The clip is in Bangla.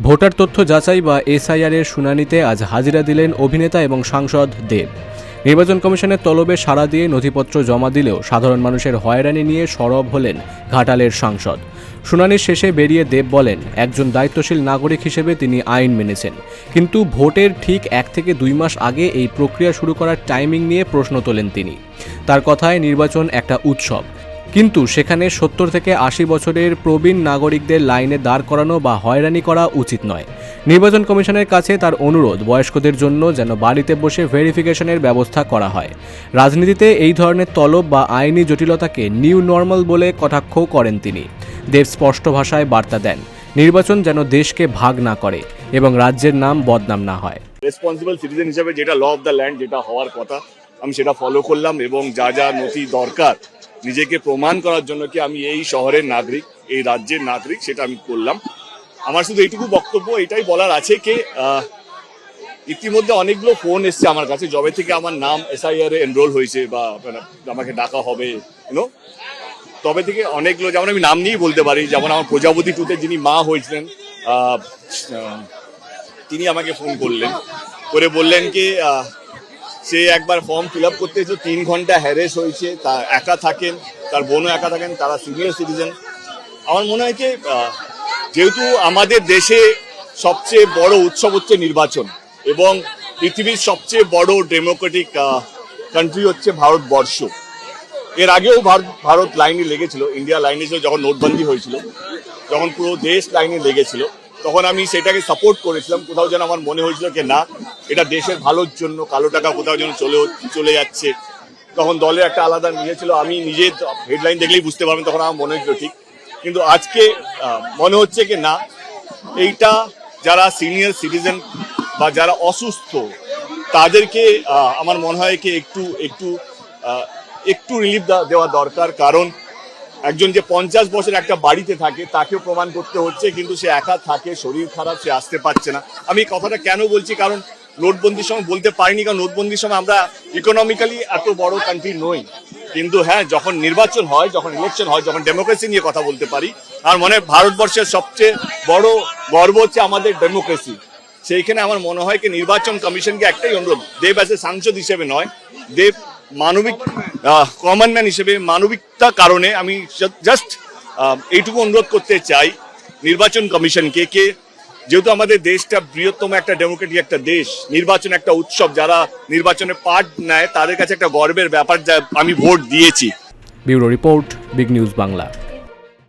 ভোটার তথ্য যাচাই বা এসআইআর এর শুনানিতে আজ হাজিরা দিলেন অভিনেতা এবং সাংসদ দেব। নির্বাচন কমিশনের তলবে সাড়া দিয়ে নথিপত্র জমা দিলেও সাধারণ মানুষের হয়রানি নিয়ে সরব হলেন ঘাটালের সাংসদ। শুনানির শেষে বেরিয়ে দেব বলেন, একজন দায়িত্বশীল নাগরিক হিসেবে তিনি আইন মেনেছেন। কিন্তু ভোটের ঠিক এক থেকে দুই মাস আগে এই প্রক্রিয়া শুরু করার টাইমিং নিয়ে প্রশ্ন তোলেন তিনি। তার কথায় নির্বাচন একটা উৎসব। কিন্তু সেখানে সত্তর থেকে আশি বছরের প্রবীণ নাগরিকদের লাইনে দাঁড় করানো বা হয়রানি করা উচিত নয়। নির্বাচন কমিশনের কাছে তার অনুরোধ, বয়স্কদের জন্য যেন বাড়িতে বসে ভেরিফিকেশনের ব্যবস্থা করা হয়। রাজনীতিতে এই ধরনের তলব বা আইনি জটিলতাকে নিউ নর্মাল বলে কটাক্ষ করেন তিনি। দেব স্পষ্ট ভাষায় বার্তা দেন, নির্বাচন যেন দেশকে ভাগ না করে এবং রাজ্যের নাম বদনাম না হয়। রেসপন্সিবল সিটিজেন হিসেবে যেটা ল অফ দ্য ল্যান্ড যেটা হওয়ার কথা, আমি সেটা ফলো করলাম এবং যা যা নথি দরকার নিজেকে প্রমাণ করার জন্য কি আমি এই শহরের নাগরিক, এই রাজ্যের নাগরিক, সেটা আমি করলাম। আমার শুধু এইটুকু বক্তব্য এটাই বলার আছে কি ইতিমধ্যে অনেকগুলো ফোন এসছে আমার কাছে জবে থেকে আমার নাম এসআইআর এ এনরোল হয়েছে বা আমাকে ডাকা হবে ইউনো তবে থেকে অনেকগুলো, যেমন আমি নাম নিয়েই বলতে পারি, যেমন আমার প্রজাপতি টুতে যিনি মা হয়েছিলেন তিনি আমাকে ফোন করলেন। করে বললেন কি সে একবার ফর্ম ফিল আপ করতে এসে তিন ঘণ্টা হ্যারেস হয়েছে, তা একা থাকেন, তার বোনও একা থাকেন, তারা সিনিয়র সিটিজেন আমার মনে হয় যে যেহেতু আমাদের দেশে সবচেয়ে বড় উৎসব হচ্ছে নির্বাচন, এবং পৃথিবীর সবচেয়ে বড় ডেমোক্রেটিক কান্ট্রি হচ্ছে ভারতবর্ষ। এর আগেও ভারত ভারত লাইনে লেগেছিল ইন্ডিয়া লাইনে ছিল, যখন নোটবন্দি হয়েছিল, যখন পুরো দেশ লাইনে লেগেছিল। তখন আমি সেটাকে সাপোর্ট করেছিলাম। কোথাও যেন আমার মনে হয়েছিল যে না, এটা দেশের ভালোর জন্য, কালো টাকা কোথাও যেন চলে চলে যাচ্ছে। তখন দলের একটা আলাদা নিয়েছিল আমি নিজে হেডলাইন দেখলেই বুঝতে পারবেন তখন আমার মনে হয়েছিল ঠিক। কিন্তু আজকে মনে হচ্ছে কি না, এইটা যারা সিনিয়র সিটিজেন বা যারা অসুস্থ, তাদেরকে আমার মনে হয় কি একটু একটু একটু রিলিফ দেওয়া দরকার। কারণ একজন যে পঞ্চাশ বছর একটা বাড়িতে থাকে, তাকেও প্রমাণ করতে হচ্ছে, কিন্তু সে একা থাকে, শরীর খারাপ, সে আসতে পারছে না। আমি কথাটা কেন বলছি? কারণ নোটবন্দির সময় বলতে পারিনি, কারণ নোটবন্দির সময় আমরা ইকোনমিক্যালি এত বড় কান্ট্রি নই। কিন্তু হ্যাঁ যখন নির্বাচন হয়, যখন ইলেকশন হয়, যখন ডেমোক্রেসি নিয়ে কথা বলতে পারি আর মনে ভারতবর্ষের সবচেয়ে বড় গর্ব হচ্ছে আমাদের ডেমোক্রেসি সেইখানে আমার মনে হয় কি, নির্বাচন কমিশনকে একটাই অনুরোধ, দেব অ্যাজ এ সাংসদ হিসেবে নয়, দেব মানবিক কমন ম্যান হিসেবে মানবিকতা কারণে আমি জাস্ট এইটুকু অনুরোধ করতে চাই, নির্বাচন কমিশনকে কে যেহেতু আমাদের দেশটা বৃহত্তম একটা ডেমোক্রেটিক একটা দেশ, নির্বাচন একটা উৎসব, যারা নির্বাচনে পার্ট নেয়, তাদের কাছে একটা গর্বের ব্যাপার যা আমি ভোট দিয়েছি। Bureau report, big news Bangla.